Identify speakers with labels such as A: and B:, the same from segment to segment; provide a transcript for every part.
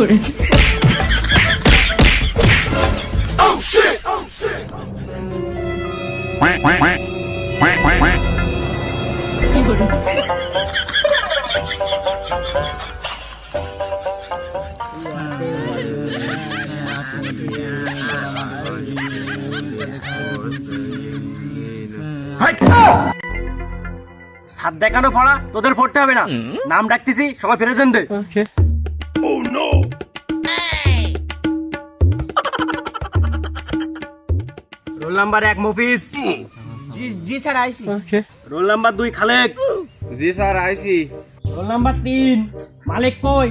A: quack, quack, quack, quack, quack.
B: সাত দেখানো পড়া তোদের পড়তে হবে না। নাম ডাকতেছি সবাই ফেরেছেন দে। নাম্বার এক মফিজ।
C: জি জি স্যার আইসি
B: রোল নাম্বার দুই খালেক।
D: জি স্যার আইসি
B: রোল নাম্বার তিন মালিক কই?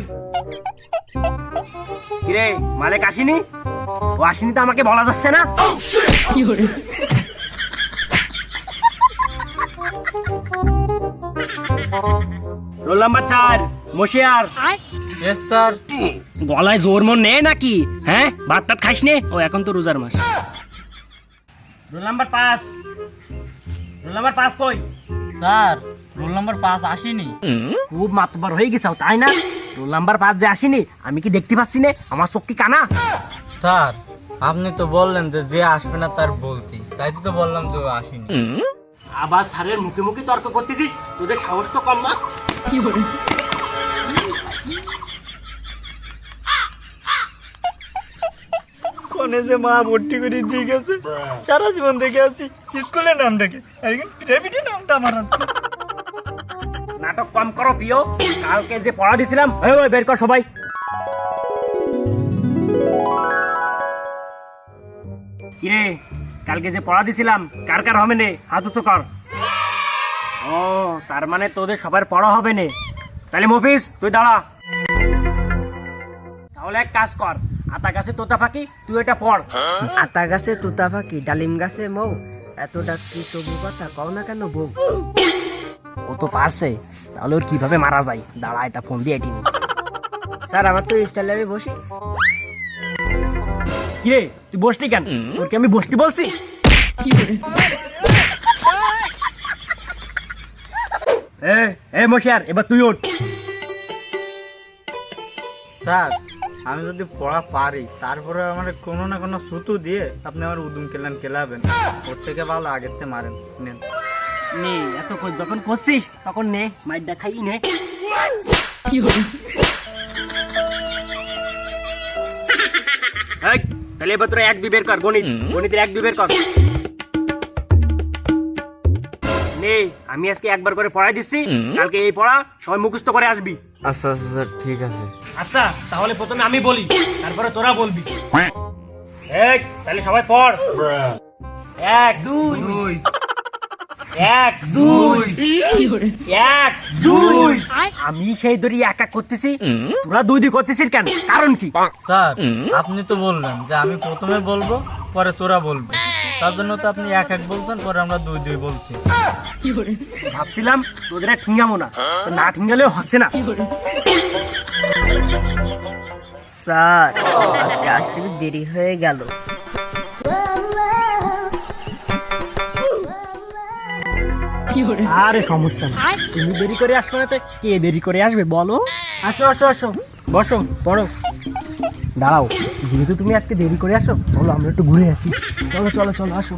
B: কিরে মালিক আসেনি? ও আসেনি তো আমাকে বলা যাচ্ছে না? রোল নাম্বার চার মশিয়ার।
D: ইয়েস স্যার
B: গলায় জোর মন নেই নাকি? হ্যাঁ ভাত টাত খাইস নে? ও এখন তো রোজার মাস। রোল নাম্বার পাঁচ। রোল নাম্বার পাঁচ কই?
C: স্যার রোল নাম্বার পাঁচ আসেনি।
B: খুব মাতবার হয়ে গেছাও তাই না? রোল নাম্বার পাঁচ যে আসেনি আমি কি দেখতে পাচ্ছি না? আমার চোখ কি কানা?
C: স্যার আপনি তো বললেন যে যে আসবে না তার বলতি। তাই তো বললাম যে আসেনি।
B: আবার স্যারের মুখে মুখে তর্ক করতেছিস? তোদের সাহস তো কম না?
C: কোনে যে মা ভর্তি করে দিয়ে গেছে। সারা জীবন দেখে আসি। স্কুলের নাম ডেকে নামটা আমার
B: নাটক কম করো প্রিয়। কালকে যে পড়া দিছিলাম বের কর সবাই। কিরে, কালকে যে পড়া দিছিলাম, কার কার হবে নে? হাত উঁচু কর। ও, তার মানে তোদের সবার পড়া হবে নে। তাহলে মফিস তুই দাঁড়া। তাহলে এক কাজ কর আতা গাছে তোতা ফাঁকি তুই এটা পড়।
E: আতা গাছে তুতা ফাঁকি ডালিম গাছে মৌ। এতটা কি তবু কথা কও না কেন বউ?
B: ও তো পারছে তাহলে ওর কীভাবে মারা যায়? দাঁড়া এটা ফোন দিয়ে এটি
E: স্যার আমার তো স্টাইলে আমি বসি।
B: কিরে তুই বসলি কেন? তোর কি আমি বসতে বলছি? এ এ মশিয়ার এবার তুই ওঠ।
C: স্যার আমি যদি পড়া পারি তারপরে আমার কোনো না কোনো সুতু দিয়ে আপনি আমার উদুম কেলান কেলাবেন। ওর থেকে ভালো আগের থেকে মারেন নেন।
B: নে এত যখন করছিস তখন নে মাইরটা খাই নে। এই, তাহলে এবার তোরা এক দুই বের কর গণিত গণিতের এক দুই বের কর। নে আমি আজকে একবার করে পড়াই দিচ্ছি কালকে এই পড়া সবাই মুখস্থ করে আসবি।
D: আচ্ছা আচ্ছা ঠিক আছে।
B: আচ্ছা তাহলে প্রথমে আমি বলি তারপরে তোরা বলবি। এক তাহলে সবাই পড়। এক দুই। এক দুই। এক দুই। আমি সেই দড়ি এক এক করতেছি তোরা দুই দুই করতেছিস কেন? কারণ কি?
C: স্যার আপনি তো বললেন যে আমি প্রথমে বলব পরে তোরা বলবি। তার জন্য তো আপনি এক এক বলছেন পরে আমরা দুই দুই বলছি।
B: ভাবছিলাম তোদের ঠিঙ্গামো না। তো না ঠিঙ্গালেও হচ্ছে না।
E: স্যার আজকে আসতে একটু দেরি হয়ে গেল।
B: আরে সমস্যা নেই। তুমি দেরি করে আসবে না তো কে দেরি করে আসবে বলো? আসো আসো আসো। বসো পড়ো। দাঁড়াও যেহেতু তুমি আজকে দেরি করে আসো চলো আমরা একটু ঘুরে আসি। চলো চলো চলো আসো।